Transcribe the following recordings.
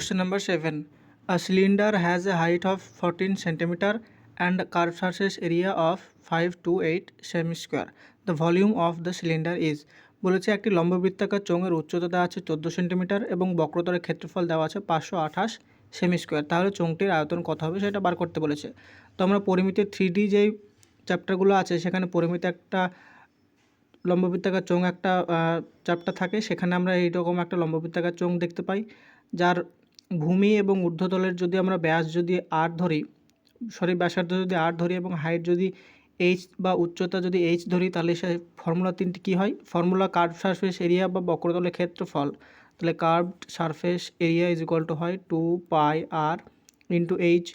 Question number 7. A cylinder has a height of 14 centimeter and curved surface area of 5 to 8 semi square. The volume of the cylinder is, বলেছে একটি লম্ববৃত্তাকার চোঙের উচ্চতা দেওয়া আছে চোদ্দ centimetre এবং বক্রতলের ক্ষেত্রফল দেওয়া আছে পাঁচশো আঠাশ সেমি স্কোয়ার তাহলে চোঙটির আয়তন কত হবে সেটা বার করতে বলেছে তো আমরা পরিমিতির থ্রি ডি যেই চ্যাপ্টারগুলো আছে, সেখানে পরিমিতি একটা লম্ববৃত্তাকার চোঙ একটা চ্যাপ্টার থাকে সেখানে আমরা এইরকম একটা লম্ববৃত্তাকার চোঙ দেখতে পাই, যার ভূমি এবং ঊর্ধ্বতলের যদি আমরা ব্যাস যদি আর ধরি, সরি, ব্যাসার্ধ যদি আর ধরি এবং হাইট যদি এইচ বা উচ্চতা যদি এইচ ধরি, তাহলে সে ফর্মুলা তিনটি কী হয়? ফর্মুলা কার্ভ সারফেস এরিয়া বা বক্রতলের ক্ষেত্রফল। তাহলে curved surface area is equal to হয় two pi r into h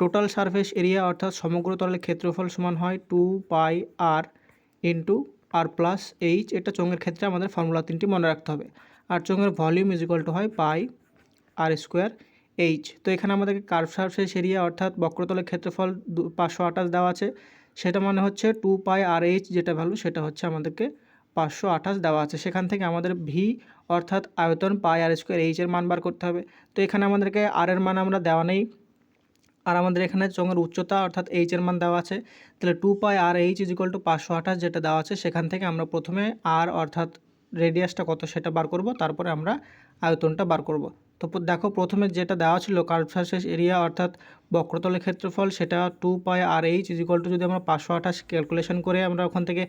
total surface area অর্থাৎ সমগ্র তলের ক্ষেত্রফল সমান হয় two pi r into r plus h এটা চোঙের ক্ষেত্রে আমাদের ফর্মুলা তিনটি মনে রাখতে হবে। আর চোঙের ভলিউম ইজ ইকুয়াল টু হয় পাই আর স্কোয়ার এইচ। তো এখানে আমাদেরকে কার্ভ সারফেস এরিয়া অর্থাৎ বক্রতলের ক্ষেত্রফল পাঁচশো আঠাশ দেওয়া আছে। সেটা মানে হচ্ছে টু পাই আর এইচ যেটা ভ্যালু সেটা হচ্ছে আমাদেরকে পাঁচশো আঠাশ দেওয়া আছে। সেখান থেকে আমাদের ভি অর্থাৎ আয়তন পাই আর স্কোয়ার এইচের মান বার করতে হবে। তো এখানে আমাদেরকে আর এর মান আমরা দেওয়া নেই। আর আমাদের এখানে চোঙের উচ্চতা অর্থাৎ এইচের মান দেওয়া আছে। তাহলে two pi r h is equal to পাঁচশো আঠাশ যেটা দেওয়া আছে, সেখান থেকে আমরা প্রথমে আর অর্থাৎ রেডিয়াসটা কত সেটা বার করব। তারপরে আমরা আয়তনটা বার করব। তো দেখো প্রথমে যেটা দেওয়া ছিল কার্ভ সারফেস এরিয়া অর্থাৎ বক্রতলের ক্ষেত্রফল, সেটা two pi r h is equal to যদি আমরা পাঁচশো আঠাশ ক্যালকুলেশন করে আমরা ওখান থেকে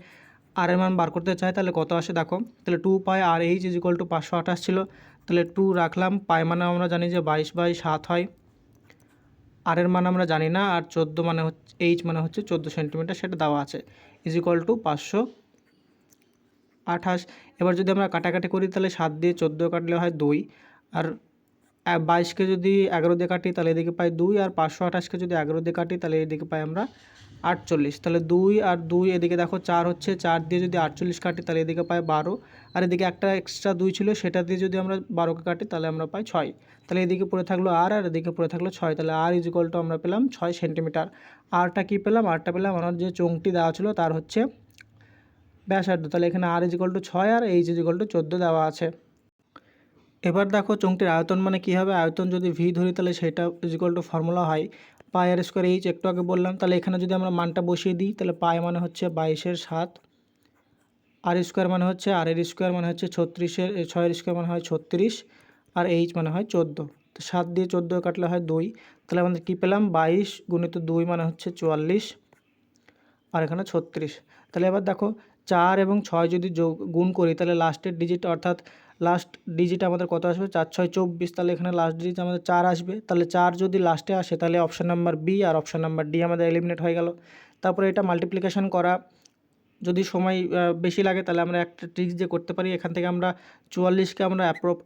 আর এর মান বার করতে চাই, তাহলে কত আসে দেখো? তাহলে two pi r h is equal to পাঁচশো আঠাশ ছিল। তাহলে টু রাখলাম পাই মানে আমরা জানি যে বাইশ বাই সাত হয়। আর এর মান আমরা জানি না, আর চোদ্দ মানে হচ্ছে এইচ মানে হচ্ছে চোদ্দ সেন্টিমিটার সেটা দেওয়া আছে। ইজ ইকুয়াল টু পাঁচশো আঠাশ। এবার যদি আমরা কাটাকাটি করি, তাহলে সাত দিয়ে চোদ্দ কাটলে হয় দুই। আর বাইশকে যদি এগারো দিয়ে কাটি, তাহলে এদিকে পাই দুই, আর পাঁচশো আঠাশকে যদি এগারো দিয়ে কাটি, তাহলে এদিকে পাই আমরা আটচল্লিশ। তাহলে দুই আর দুই এদিকে দেখো, চার হচ্ছে, চার দিয়ে যদি আটচল্লিশ কাটি, তাহলে এদিকে পাই বারো। আর এদিকে একটা এক্সট্রা দুই ছিল, সেটা দিয়ে যদি আমরা বারোকে কাটি, তাহলে আমরা পাই ছয়। তাহলে এদিকে পড়ে থাকল আর আর এদিকে পড়ে থাকল ছয়। তাহলে আর ইজিকল টু আমরা পেলাম ছয় সেন্টিমিটার আরটা কী পেলাম? আরটা পেলাম, আমার যে চোংটি দেওয়া ছিল, তার হচ্ছে ব্যাসার্ধ। তাহলে এখানে আর ইজিকল টু ছয়, আর এইচ ইজিকল টু চোদ্দ দেওয়া আছে। এবার দেখো চোংটির আয়তন মানে কী হবে? আয়তন যদি ভি ধরি তাহলে সেটা ইজিকল টু ফর্মুলা হয় পাই আর স্কোয়ার এইচ একটু আগে বললাম, তাহলে এখানে যদি আমরা মানটা বসিয়ে দিই, তাহলে পাই মানে হচ্ছে বাইশের সাত। আর স্কোয়ার মানে হচ্ছে আর এর স্কোয়ার মানে হচ্ছে ছত্রিশের ছয়ের স্কোয়ার মানে হয় ছত্রিশ, আর এইচ মানে হয় চোদ্দ। তো সাত দিয়ে চোদ্দ কাটলে হয় দুই। তাহলে আমাদের কী পেলাম? বাইশ গুণিত দুই মানে হচ্ছে চুয়াল্লিশ, আর এখানে ছত্রিশ। তাহলে এবার দেখো, চার এবং ছয় যদি যোগ, গুণ করি, তাহলে লাস্টের ডিজিট অর্থাৎ লাস্ট ডিজিট আমাদের কত আসবে? চার, ছয়, চব্বিশ, তাহলে এখানে লাস্ট ডিজিট আমাদের চার আসবে। তাহলে চার যদি লাস্টে আসে, তাহলে অপশান নাম্বার বি আর অপশান নাম্বার ডি আমাদের এলিমিনেট হয়ে গেল। তারপরে এটা মাল্টিপ্লিকেশন করা, যদি সময় বেশি লাগে, তাহলে আমরা একটা ট্রিক্স যে করতে পারি। এখান থেকে আমরা চুয়াল্লিশকে আমরা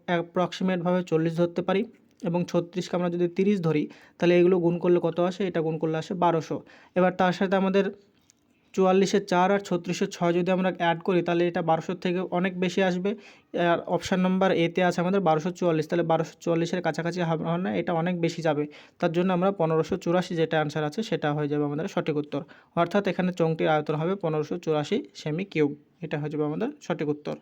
অ্যাপ্রক্সিমেটভাবে চল্লিশ ধরতে পারি এবং ছত্রিশকে আমরা যদি তিরিশ ধরি, তাহলে এগুলো গুণ করলে কত আসে? এটা গুণ করলে আসে বারোশো। এবার তার সাথে আমাদের চুয়াল্লিশের চার আর ছত্রিশের ছয় যদি আমরা অ্যাড করি, তাহলে এটা বারোশোর থেকে অনেক বেশি আসবে। আর অপশান নাম্বার এতে আছে আমাদের বারোশো চুয়াল্লিশ, তাহলে বারোশো চুয়াল্লিশের কাছাকাছি হবে না, এটা অনেক বেশি যাবে। তার জন্য আমরা পনেরোশো চুরাশি যেটা অ্যান্সার আছে, সেটা হয়ে যাবে আমাদের সঠিক উত্তর। অর্থাৎ এখানে চংটির আয়তন হবে পনেরোশো চুরাশি সেমি কিউব এটা হয়ে যাবে আমাদের সঠিক উত্তর।